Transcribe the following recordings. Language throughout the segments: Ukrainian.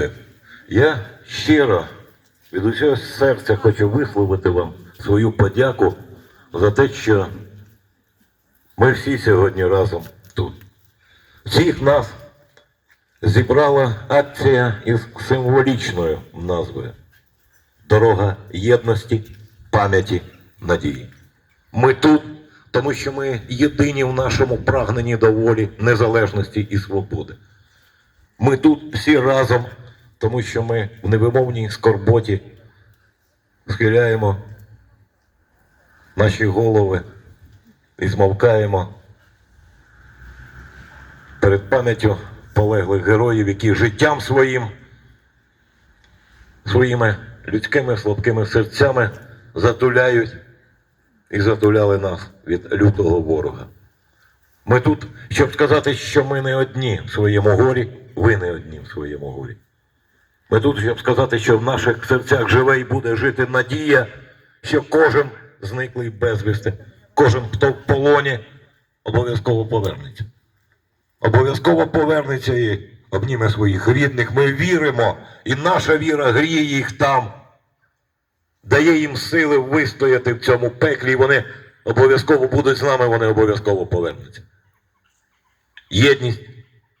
буде. Я щиро від усього серця хочу висловити вам свою подяку за те, що ми всі сьогодні разом тут. Всіх нас зібрала акція із символічною назвою Дорога єдності, пам'яті, надії. Ми тут, тому що ми єдині в нашому прагненні до волі, незалежності і свободи. Ми тут всі разом, тому що ми в невимовній скорботі схиляємо наші голови і змовкаємо перед пам'яттю полеглих героїв, які життям своїм, своїми людськими слабкими серцями затуляють і затуляли нас від лютого ворога. Ми тут, щоб сказати, що ми не одні в своєму горі, ви не одні в своєму горі. Ми тут, щоб сказати, що в наших серцях живе і буде жити надія, що кожен зниклий безвісти, кожен, хто в полоні, обов'язково повернеться. Обов'язково повернеться і обніме своїх рідних. Ми віримо, і наша віра гріє їх там, дає їм сили вистояти в цьому пеклі, і вони обов'язково будуть з нами, вони обов'язково повернуться. Єдність,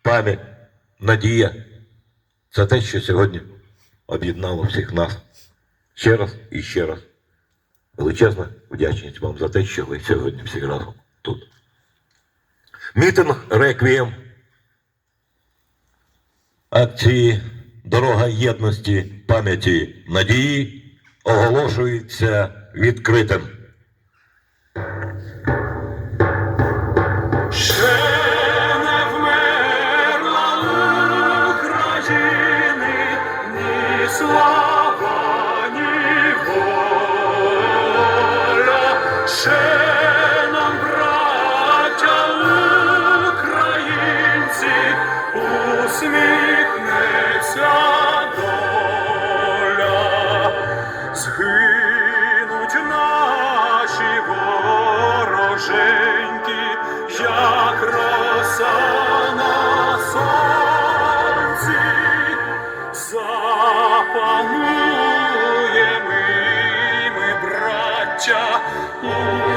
пам'ять, надія це те, що сьогодні об'єднало всіх нас. Ще раз і ще раз. Величезна вдячність вам за те, що ви сьогодні всі разом тут. Мітинг реквієм акції Дорога єдності, пам'яті, надії оголошується відкритим. yeah.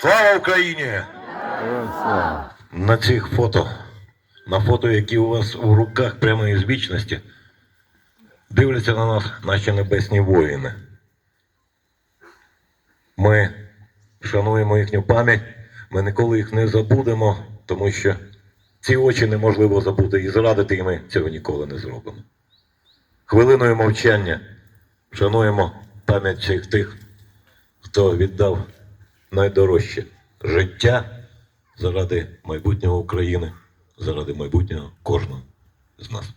Слава Україні! На цих фото, на фото, які у вас у руках прямо із вічності, дивляться на нас наші небесні воїни. Ми шануємо їхню пам'ять, ми ніколи їх не забудемо, тому що ці очі неможливо забути і зрадити, і ми цього ніколи не зробимо. Хвилиною мовчання шануємо пам'ять всіх тих, хто віддав найдорожче життя заради майбутнього України, заради майбутнього кожного з нас.